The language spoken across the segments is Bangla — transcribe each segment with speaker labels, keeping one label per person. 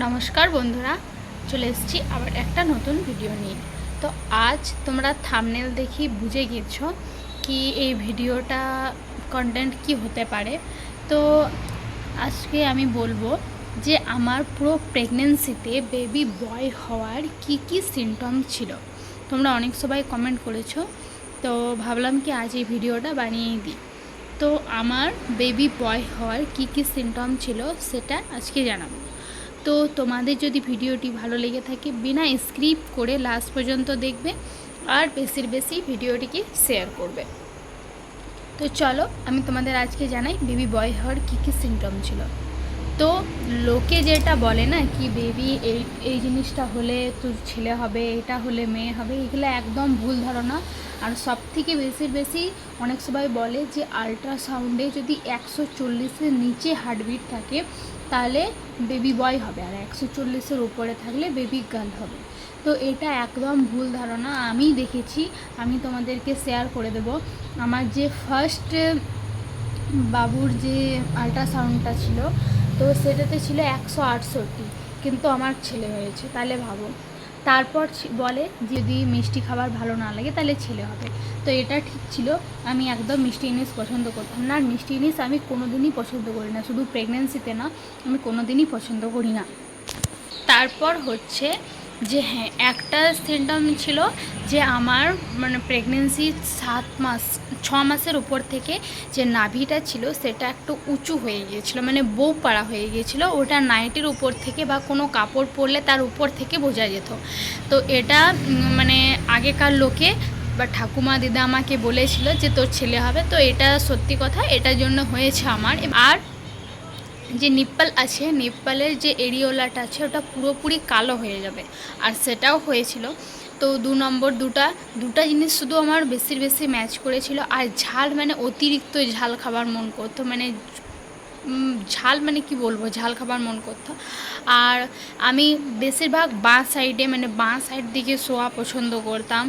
Speaker 1: নমস্কার বন্ধুরা, চলে এসেছি আবার একটা নতুন ভিডিও নিয়ে। তো আজ তোমরা থামনেল দেখি বুঝে গেছো কি এই ভিডিওটা কন্টেন্ট কি হতে পারে। তো আজকে আমি বলব যে আমার পুরো প্রেগনেন্সিতে বেবি বয় হওয়ার কি কি সিমটম ছিল। তোমরা অনেক সবাই কমেন্ট করেছ, তো ভাবলাম কি আজ এই ভিডিওটা বানিয়েই দিই। তো আমার বেবি বয় হওয়ার কি কি সিমটম ছিল সেটা আজকে জানাব। তো তোমাদের যদি ভিডিওটি ভালো লেগে থাকে, বিনা স্ক্রিপ্ট করে লাস্ট পর্যন্ত দেখবে আর বেশির বেশি ভিডিওটিকে শেয়ার করবে। তো চলো, আমি তোমাদের আজকে জানাই বেবি বয় হওয়ার কী কী সিমটম ছিল। তো লোকে যেটা বলে না কি বেবি এই এই জিনিসটা হলে তোর ছেলে হবে, এটা হলে মেয়ে হবে, এগুলো একদম ভুল ধারণা। আর সব থেকে বেশির বেশি অনেক সবাই বলে যে আলট্রাসাউন্ডে যদি একশো চল্লিশের নিচে হার্টবিট থাকে, তাহলে বেবি বয় হবে আর একশো চল্লিশের উপরে থাকলে বেবি গার্ল হবে। তো এটা একদম ভুল ধারণা, আমি দেখেছি, আমি তোমাদেরকে শেয়ার করে দেব। আমার যে ফার্স্ট বাবুর যে আল্ট্রাসাউন্ডটা ছিল, তো সেটাতে ছিল একশো আটষট্টি, কিন্তু আমার ছেলে হয়েছে, তাহলে ভাবো। তারপর বলে যদি মিষ্টি খাবার ভালো না লাগে তাহলে ছেলে হবে। তো এটা ঠিক ছিল। আমি একদম মিষ্টি জিনিস পছন্দ করতাম না। আর মিষ্টি জিনিস আমি কোনো দিনই পছন্দ করি না। শুধু প্রেগনেন্সিতে না, আমি কোনো দিনই পছন্দ করি না। তারপর হচ্ছে যে হ্যাঁ একটা সিমটম ছিল যে, আমার মানে প্রেগনেন্সি সাত মাস ছ মাসের উপর থেকে যে নাভিটা ছিল সেটা একটু উঁচু হয়ে গিয়েছিল মানে বউ পাড়া হয়ে গিয়েছিল। ওটা নাইটির উপর থেকে বা কোনো কাপড় পরলে তার উপর থেকে বোঝা যেত। তো এটা মানে আগেকার লোকে বা ঠাকুমা দিদা আমাকে বলেছিল যে তোর ছেলে হবে। তো এটা সত্যি কথা, এটার জন্য হয়েছে আমার। আর যে নিপ্পাল আছে, নিপ্পালের যে এরিওলাটা আছে, ওটা পুরোপুরি কালো হয়ে যাবে। আর সেটাও হয়েছিল। তো দু নম্বর দুটা দুটা জিনিস শুধু আমার বেশির বেশি ম্যাচ করেছিল। আর ঝাল মানে অতিরিক্ত ঝাল খাবার মন করতো মানে ঝাল মানে কি বলব, ঝাল খাবার মন করতো। আর আমি বেশিরভাগ বাঁ সাইডে মানে বাঁ সাইড দিকে শোয়া পছন্দ করতাম,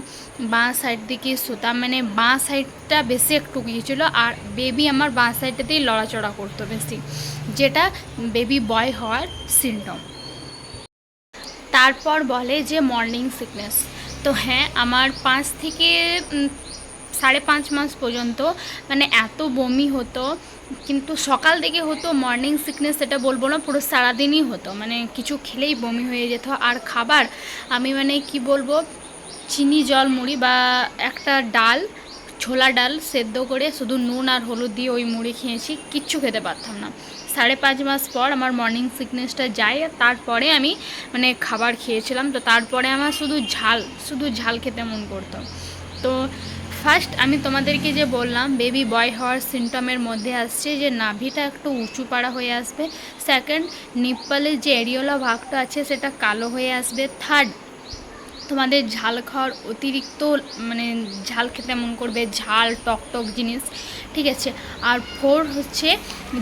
Speaker 1: বাঁ সাইড দিকে শুতাম মানে বাঁ সাইডটা বেশি একটু গিয়েছিল আর বেবি আমার বাঁ সাইডটাতেই লড়াচড়া করতো বেশি, যেটা বেবি বয় হওয়ার সিমটম তারপর বলে যে মর্নিং সিকনেস তো হ্যাঁ আমার পাঁচ থেকে সাড়ে পাঁচ মাস পর্যন্ত মানে এত বমি হতো, কিন্তু সকাল থেকে হতো মর্নিং সিকনেস এটা বলব না, পুরো সারাদিনই হতো। মানে কিছু খেলেই বমি হয়ে যেত। আর খাবার, আমি মানে কি বলব, চিনি, জল, মুড়ি বা একটা ডাল, ছোলা ডাল সেদ্ধ করে শুধু নুন আর হলুদ দিয়ে ওই মুড়ি খেয়েছি, কিচ্ছু খেতে পারতাম না। সাড়ে পাঁচ মাস পর আমার মর্নিং সিকনেসটা যায় তারপরে আমি মানে খাবার খেয়েছিলাম। তো তারপরে আমার শুধু ঝাল শুধু ঝাল খেতে মন করতো। তো ফার্স্ট আমি তোমাদেরকে যে বললাম বেবি বয় হওয়ার সিমটমের মধ্যে আসছে যে নাভিটা একটু উঁচু পাড়া হয়ে আসবে। সেকেন্ড নিপ্পলের যে এরিওলা ভাগটা আছে, সেটা কালো হয়ে আসবে। থার্ড তোমাদের ঝাল খাওয়ার অতিরিক্ত মানে ঝাল খেতে মন করবে, ঝাল টক টক জিনিস, ঠিক আছে? আর ফোর হচ্ছে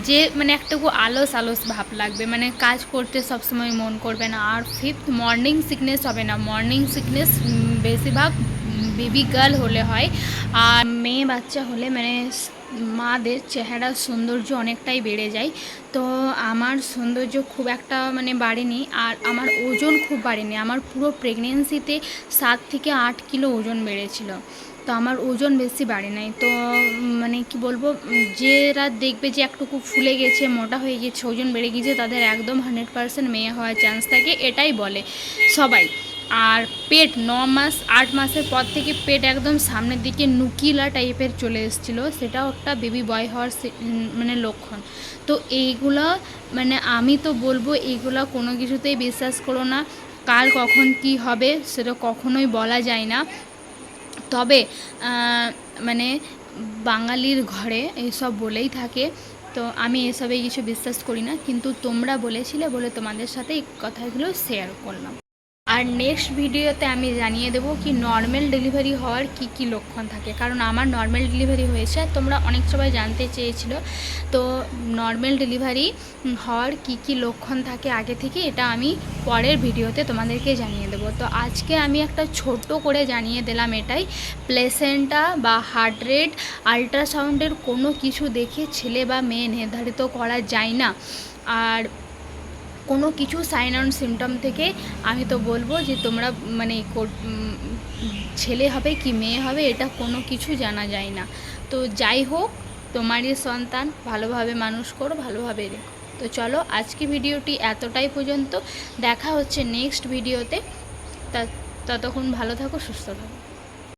Speaker 1: যে মানে একটুকু আলস আলস ভাব লাগবে মানে কাজ করতে সবসময় মন করবে না। আর ফিফথ মর্নিং সিকনেস হবে না। মর্নিং সিকনেস বেশিরভাগ বেবি গার্ল হলে হয়, আর মেয়ে বাচ্চা হলে মানে মাদের চেহারার সৌন্দর্য অনেকটাই বেড়ে যায়। তো আমার সৌন্দর্য খুব একটা মানে বাড়েনি, আর আমার ওজন খুব বাড়েনি। আমার পুরো প্রেগনেন্সিতে সাত থেকে আট কিলো ওজন বেড়েছিল। তো আমার ওজন বেশি বাড়ে নাই। তো মানে কি বলব, যেরা দেখবে যে একটুকু ফুলে গেছে, মোটা হয়ে গেছে, ওজন বেড়ে গিয়েছে, তাদের একদম হান্ড্রেড পার্সেন্ট মেয়ে হওয়ার চান্স থাকে, এটাই বলে সবাই। আর পেট ন মাস, আট মাসের পর থেকে পেট একদম সামনের দিকে নুকিলা টাইপের চলে এসেছিল। সেটাও একটা বেবি বয় হওয়ার মানে লক্ষণ। তো এইগুলো মানে আমি তো বলব এইগুলো কোনো কিছুতেই বিশ্বাস করো না। কার কখন কি হবে সেটা কখনোই বলা যায় না। তবে মানে বাঙালির ঘরে এইসব বলেই থাকে। তো আমি এসবে কিছু বিশ্বাস করি না। কিন্তু তোমরা বলেছিলে বলে তোমাদের সাথে এই কথাগুলো শেয়ার করলাম। আর নেক্সট ভিডিওতে আমি জানিয়ে দেবো কি নর্মাল ডেলিভারি হওয়ার কি কি লক্ষণ থাকে। কারণ আমার নর্মাল ডেলিভারি হয়েছে, তোমরা অনেক সবাই জানতে চেয়েছিল। তো নর্মাল ডেলিভারি হওয়ার কি কি লক্ষণ থাকে আগে থেকে, এটা আমি পরের ভিডিওতে তোমাদেরকে জানিয়ে দেবো। তো আজকে আমি একটা ছোট্ট করে জানিয়ে দিলাম এটাই। প্লেসেন্টা বা হার্ট রেট আলট্রাসাউন্ডের কোনো কিছু দেখে ছেলে বা মেয়ে নির্ধারিত করা যায় না। আর কোনো কিছু সাইন অ্যান্ড সিমটম থেকে আমি তো বলব যে তোমরা মানে ছেলে হবে কি মেয়ে হবে এটা কোনো কিছু জানা যায় না। তো যাই হোক, তোমারই সন্তান, ভালোভাবে মানুষ করো, ভালোভাবে রেখো। তো চলো আজকে ভিডিওটি এতটাই পর্যন্ত। দেখা হচ্ছে নেক্সট ভিডিওতে ততক্ষণ ভালো থাকো, সুস্থ থাকো।